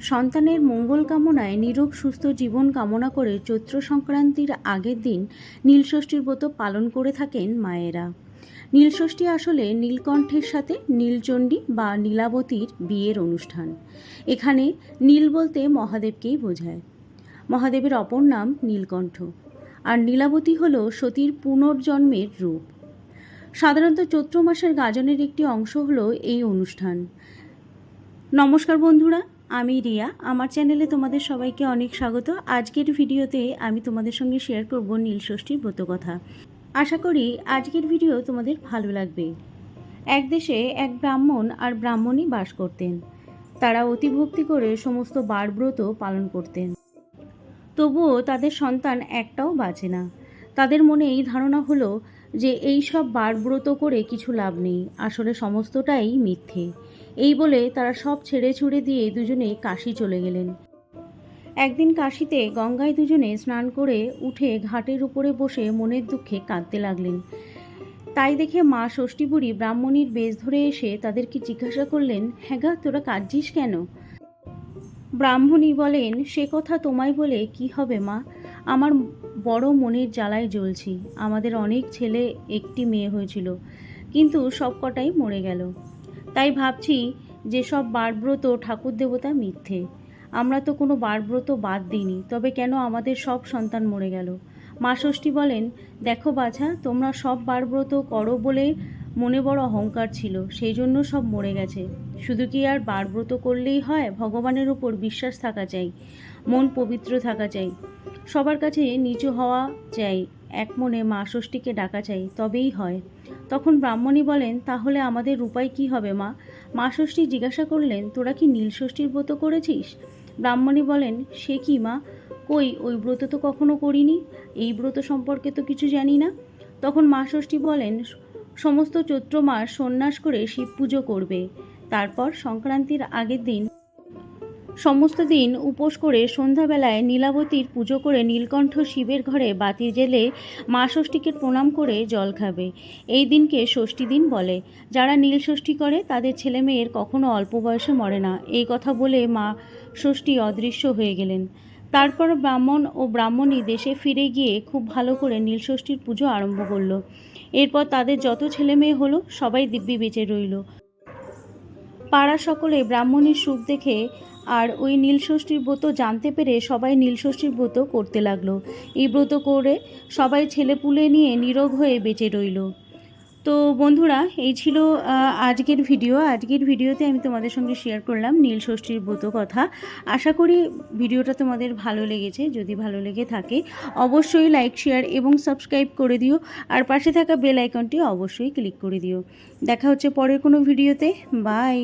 সন্তানের মঙ্গল কামনায় নিরোগ সুস্থ জীবন কামনা করে চৈত্র সংক্রান্তির আগের দিন নীলষষ্ঠীর ব্রত পালন করে থাকেন মায়েরা। নীলষষ্ঠী আসলে নীলকণ্ঠের সাথে নীলচণ্ডী বা নীলাবতীর বিয়ের অনুষ্ঠান। এখানে নীল বলতে মহাদেবকেই বোঝায়। মহাদেবের অপর নাম নীলকণ্ঠ। আর নীলাবতী হল সতীর পুনর্জন্মের রূপ। সাধারণত চৈত্র মাসের গাজনের একটি অংশ হলো এই অনুষ্ঠান। নমস্কার বন্ধুরা, আমি রিয়া। আমার চ্যানেলে তোমাদের সবাইকে অনেক স্বাগত। আজকের ভিডিওতে আমি তোমাদের সঙ্গে শেয়ার করব নীলষষ্ঠীর ব্রতকথা। আশা করি আজকের ভিডিও তোমাদের ভালো লাগবে। এক দেশে এক ব্রাহ্মণ আর ব্রাহ্মণী বাস করতেন। তারা অতিভক্তি করে সমস্ত বারব্রত পালন করতেন। তবুও তাদের সন্তান একটাও বাঁচে না। তাদের মনে এই ধারণা হলো যে এই সব বারব্রত করে কিছু লাভ নেই, আসলে সমস্তটাই মিথ্যে। এই বলে তারা সব ছেড়ে ছুড়ে দিয়ে দুজনে কাশি চলে গেলেন। একদিন কাশিতে গঙ্গায় দুজনে স্নান করে উঠে ঘাটের উপরে বসে মনের দুঃখে কাঁদতে লাগলেন। তাই দেখে মা ষষ্ঠী বুড়ি ব্রাহ্মণীর বেশ ধরে এসে তাদেরকে জিজ্ঞাসা করলেন হ্যাঁ তোরা কাঁদছিস কেন? ব্রাহ্মণী বলেন, সে কথা তোমায় বলে কি হবে মা? আমার বড় মনের জ্বালায় জ্বলছি। আমাদের অনেক ছেলে একটি মেয়ে হয়েছিল, কিন্তু সব কটাই মরে গেল। তাই ভাবছি যে সব বারব্রত ঠাকুর দেবতা মিথ্যে। আমরা তো কোনো বারব্রত বাদ দিইনি, তবে কেন আমাদের সব সন্তান মরে গেল? মা ষষ্ঠী বলেন, দেখো বাছা, তোমরা সব বারব্রত করো বলে মনে বড় অহংকার ছিল সেই জন্য সব মরে গেছে। শুধু কি আর বারব্রত করলেই হয়? ভগবানের উপর বিশ্বাস থাকা চাই, মন পবিত্র থাকা চাই, সবার কাছে নিচু হওয়া চাই, এক মনে মা ষষ্ঠীকে ডাকা চাই, তবেই হয়। তখন ব্রাহ্মণী বলেন, তাহলে আমাদের উপায় কি হবে মা? মা ষষ্ঠী জিজ্ঞাসা করলেন, তোরা কি নীলষষ্ঠীর ব্রত করেছিস? ব্রাহ্মণী বলেন, সে কি মা? কই, ওই ব্রত তো কখনো করিনি? এই ব্রত সম্পর্কে তো কিছু জানি না। তখন মা ষষ্ঠী বলেন, সমস্ত চৈত্র মাস সন্ন্যাস করে শিব পুজো করবে। তারপর সংক্রান্তির আগের দিন সমস্ত দিন উপোস করে সন্ধ্যাবেলায় নীলাবতীর পুজো করে নীলকণ্ঠ শিবের ঘরে বাতি জেলে মা ষষ্ঠীকে প্রণাম করে জল খাবে। এই দিনকে ষষ্ঠী দিন বলে। যারা নীল ষষ্ঠী করে, তাদের ছেলে মেয়ের কখনো অল্প বয়সে মরে না। এই কথা বলে মা ষষ্ঠী অদৃশ্য হয়ে গেলেন। তারপর ব্রাহ্মণ ও ব্রাহ্মণী দেশে ফিরে গিয়ে খুব ভালো করে নীলষষ্ঠীর পুজো আরম্ভ করল। এরপর তাদের যত ছেলে মেয়ে হলো, সবাই দিব্যি বেঁচে রইল। পাড়া সকলে ব্রাহ্মণের সুখ দেখে আর ওই নীলষষ্ঠীর ব্রত জানতে পেরে সবাই নীলষষ্ঠীর ব্রত করতে লাগল। এই ব্রত করে সবাই ছেলেপুলে নিয়ে নিরোগ হয়ে বেঁচে রইল। তো বন্ধুরা, এই ছিল আজকের ভিডিও। আজকের ভিডিওতে আমি তোমাদের সঙ্গে শেয়ার করলাম নীল ষষ্ঠীর ব্রত কথা। আশা করি ভিডিওটা তোমাদের ভালো লেগেছে। যদি ভালো লেগে থাকে, অবশ্যই লাইক শেয়ার এবং সাবস্ক্রাইব করে দিও। আর পাশে থাকা বেল আইকনটি অবশ্যই ক্লিক করে দিও। দেখা হচ্ছে পরের কোনো ভিডিওতে। বাই